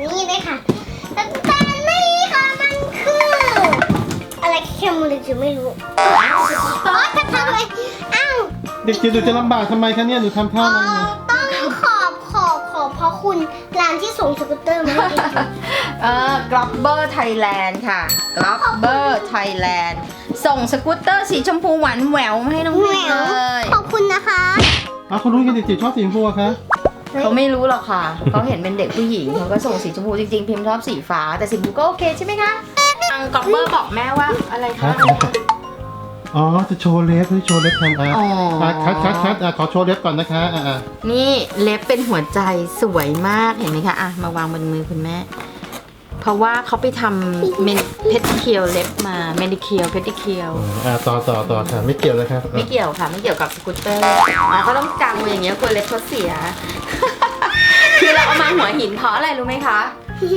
นี้เลยค่ะแต่นี่ค่ะมันคือ อะไรแค่มูลจิไม่รู้อ๋อจะทำอะไรอ้าวเด็กจีดูจะลำบากทำไมคะเนี่ยหนูทำท่าเอะไรนต้องขอบขอบขอบเพราะคุณร้านที่ส่งสกูตเตอร์มาให้เด็ออกลอบเบอร์ไทยแลนด์ค่ะกลอบเบอร์ไทยแลนด์ส่งสกูตเตอร์สีชมพูหวานแหววมาให้น้องเมย์เลย ขอบคุณนะคะ อ้าวคุณรู้กันเด็กจิ๋ชอบสีชมพูอะคะ เขาไม่รู้หรอกค่ะ เขาเห็นเป็นเด็กผู้หญิงเขาก็ส่งสีชมพูจริงๆ พิมพ์ชอบสีฟ้า แต่สีชมพูก็โอเคใช่ไหมคะทาง Grabber บอกแม่ว่าอะไรครัคะบอ๋อ จะโชว์เล็บให้โชว์เล็บทำอะอ๋ออะคัดคัดคัดอะขอโชว์เล็บก่อนนะคะอะอะนี่เล็บเป็นหัวใจสวยมากเห็นไหมคะ อะ มาวางบนมือคุณแม่ เพราะว่าเขาไปทำเมนเพดเคียวเล็บมาเมดิเคียวเพดเคียวอืมอะต่อต่อต่อค่ะไม่เกี่ยวเลยครับไม่เกี่ยวค่ะ ไม่เกี่ยวกับสกูตเตอร์อ๋อเขาต้องกางไว้อย่างเงี้ยกลัวเล็บเขาเสีย คือเราเอามาหัวหินเพราะอะไรรู้ไหมคะ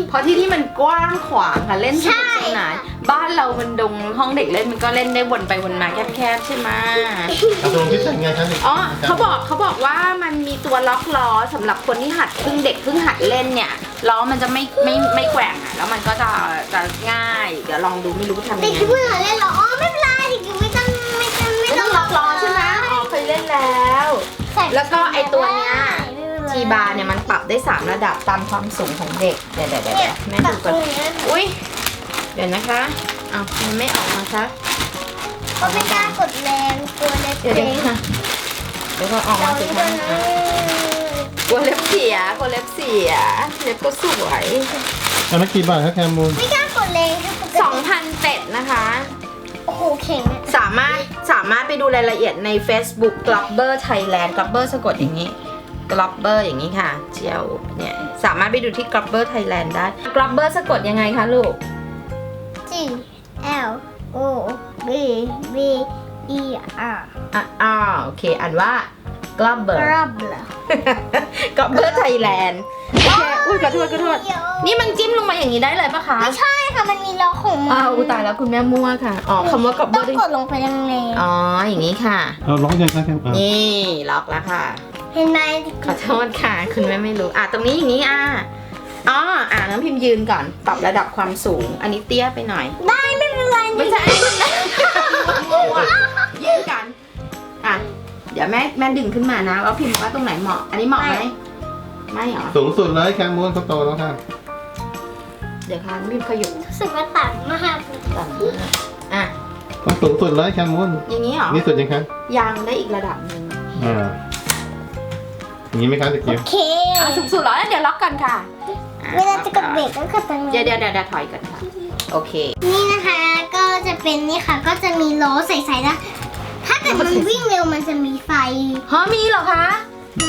เพราะที่ที่มันกว้างขวางค่ะเล่นสนุกสนาน บ้านเรามันดงห้องเด็กเล่นมันก็เล่นได้วนไปวนมาแคบๆใช่ไหมอะตรงที่แต่งไงคะเด็กอ๋อเขาบอกเขาบอกว่ามันมีตัวล็อกล้อสำหรับคนที่หัดเพิ่งเด็กเพิ่งหัดเล่นเนี่ยล้อมันจะไม่ไม่ไม่แกว่งอะแล้วมันก็จะจะง่าย เดี๋ยวลองดูไม่รู้ทำเด็ยักงไงจิ๋วเพิ่งหัดเล่นเหรออ๋อไม่เป็นไรเด็กจิ๋วไม่ต้องไม่ต้องไม่ไม่ต้ต้อองงล็อกล้อใช่ไหมอ๋อเคยเล่นแล้ว ใส่แล้วก็ไอ้ตัวเนี้ยไม่เป็นไรทีบาร์เนี่ยมันปรับได้ 3 ระดับตามความสูงของเด็ก เดี๋ยวเดี๋ยวเดี๋ยวเนี่ยแม่ปรัดูบตก่รอนงนี้อุ้ย เดี๋ยวนะคะอ้าวมันไม่ออกมาคะเขาไม่กล้ากดแรงกลัวเล็บเดี๋ยวเอเดี๋ยวงค่ะเดี๋ยวก็ออกมาสิคะอะกลัวเล็บเสียกลัวเล็บเสียเล็บก็สวยอันนั้นกี่บาทคะแคมูลไม่กล้ากดแรงค่ะปกติ2,000เป็ดนะคะ โอ้โหเข่งอะสามารถสามารถไปดูรายละเอียดใน Facebook Globber Thailand Globber สะกดอย่างนี้ Globber อย่างนี้ค่ะ เจียวเนี่ย สามารถไปดูที่ Globber Thailand ได้ Globber สะกดยังไงคะลูก G L O B B E R อะอ่าโอเค อ่านว่า Globber กรับเหรอ Globber Thailand โอเคอุ้ยขอโทษขอโทษเดี๋ยวนี่มันจิ้มลงมาอย่างนี้ได้เลยปะคะไม่ใช่ค่ะ มันมีล้อของมัอ้าวอุ๊ยตายแล้วคุณแม่มั่วค่ะอ๋อคำว่าต้อ Globber งกดลงไปแรงอ๋อ อย่างนี้ค่ะเอาล็อกยังคะแคมอะนี่ล็อกแล้วค่ะ ๆเห็นไหมขอโทษค่ะ คุณแม่ไม่รู้ อะ ตรงนี้อย่างนี้อะ อ๋ออะน้องพิมพ์ยืนก่อนปรับระดับความสูง อันนี้เตี้ยไปหน่อย ได้ไม่เป็นไรไม่ใช่อันนี้มันยืนกันอะเดี๋ยวแม่แม่ดึงขึ้นมานะว่าพิมพ์ว่าตรงไหนเหมาะ อันนี้เหมาะไหมไม่เหรอสูงสุดเลยแคมูลเขาโตแล้วค่ะเดี๋ยวค่ะพิมพ์ขยุบรู้สึกว่าต่างมากก่อนอะต้องสูงสุดเลยแคมูลอย่างนี้เหรอนี่สุดยังคะยังได้อีกระดับหนึ่งอ่าอย่างนี้ไหมคะเด็กโอจิ๋วเคอะสูงสุดแล้วเดี๋ยวล็อกกันค่ะอ่ เวลาจะกดเบรกก็กดตรงเดี๋ยวนี้ เดี๋ยวเดี๋ยวเดี๋ยวถอยกันค่ะ โอเค นี่นะคะก็จะเป็นนี่ค่ะ ก็จะมีล้อใสๆนะ ถ้าเกิดมันวิ่งเร็วมันจะมีไฟฮะมีเหรอคะ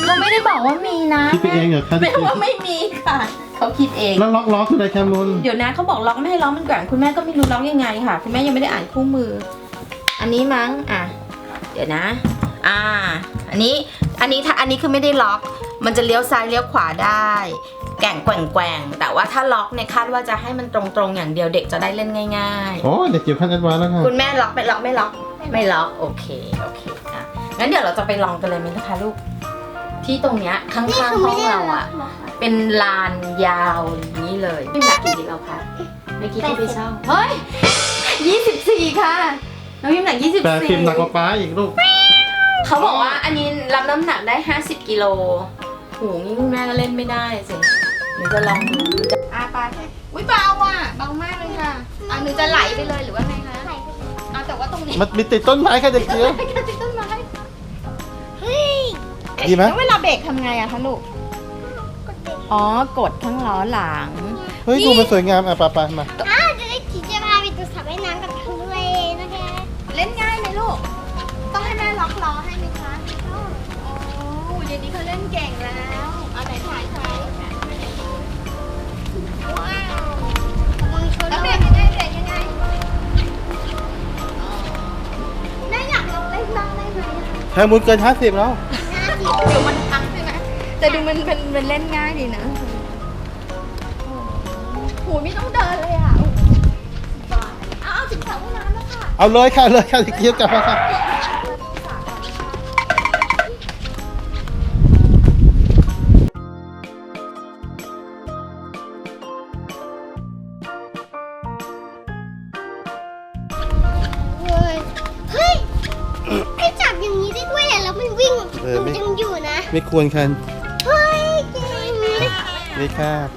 เขาไม่ได้บอกว่ามีนะคิดไปเองเหรอคะแปเด็ลกจิ๋วว่าไม่มีค่ะ เขาคิดเอง แล้วล็อกล็อกคืออะไรแคมูลเดี๋ยวนะเขาบอกล็อกไม่ให้ล็อกมันแกว่งคุณแม่ก็ไม่รู้ล็อกยังไงค่ะ คุณแม่ยังไม่ได้อ่านคู่มือ อันนี้มั้งอะเดี๋ยวนะ อ่า อันนี้ อันนี้ถ้าอันนี้คือไม่ได้ล็อก มันจะเลี้ยวซ้ายเลี้ยวขวาได้ แก่งแกว่งแกว่งแต่ว่าถ้าล็อกเนี่ยคาดว่าจะให้มันตรงๆอย่างเดียวเด็กจะได้เล่นง่าย โอ้เด็กจิ๋วขั้นแอดวานซ์แล้วค่ะ ๆ คุณแม่ล็อกไม่ล็อกไม่ล็อก ไม่ล็อกโอเคโอเคอะงั้นเดี๋ยวเราจะไปลองกันเลยไหมนะคะลูก ที่ตรงเนี้ยข้างนี่ๆคือห้ไม่องได้เราล็ออะกหรอคะ เป็นลานยาวอย่างนี้เลยไม่หนักกี่กิโลคะเมื่อกี้ที่ไปเช่าเฮ้ยยี่สิบสี่ค่ะน้องพิมหนักยี่สิบแต่สี่พิมพ์หนักกว่าป้าอีกลูก เขาบอกว่าอันนี้รับน้ำหนักได้ห้าสิบกิโลโหนี่คุณแม่ก็เล่นไม่ได้สิ หนูจะลองดูจะอาไปอุ้ยเบาอะเบามากเลยค่ะอะหนูจะไหลไปเลยหรือว่าไงคะไหลไปเลยเอาแต่ว่าตรงนี้มันมีติดต้นไม้ค่ะเด็กจิ๋วแค่ติดต้นไม้เฮ้ยดีไหมแล้วเวลาเบรกทำไงอะคะลูกกดเบรกอ๋อกดทั้งล้อหลังเฮ้ยดูมันสวยงามอะป้าป้ามาอ่าจะได้ขี่จะพาไปดูสระว่ายน้ำกับทะเลนะคะ เล่นง่ายไหมลูก ต้องให้แม่ล็อกล้อให้ไหมคะโอ้เดี๋ยวนี้เขาเล่นเก่งแล้ว แคมูลเกินห้าสิบแล้วน่าจิเดี๋ยวมันพังใช่ไหมแต่ดูมันเป็นมันเล่นง่ายดีนะโหไม่ต้องเดินเลยอะเอาเอาถึงสระว่ายน้ำแล้วค่ะ เอาเลยค่ะเลยค่ะเด็กจิ๋วกลับมาค่ะ เออไม่มันยังอยู่นะ ไม่ควรคันเฮ้ยเกมไม่ค่าบ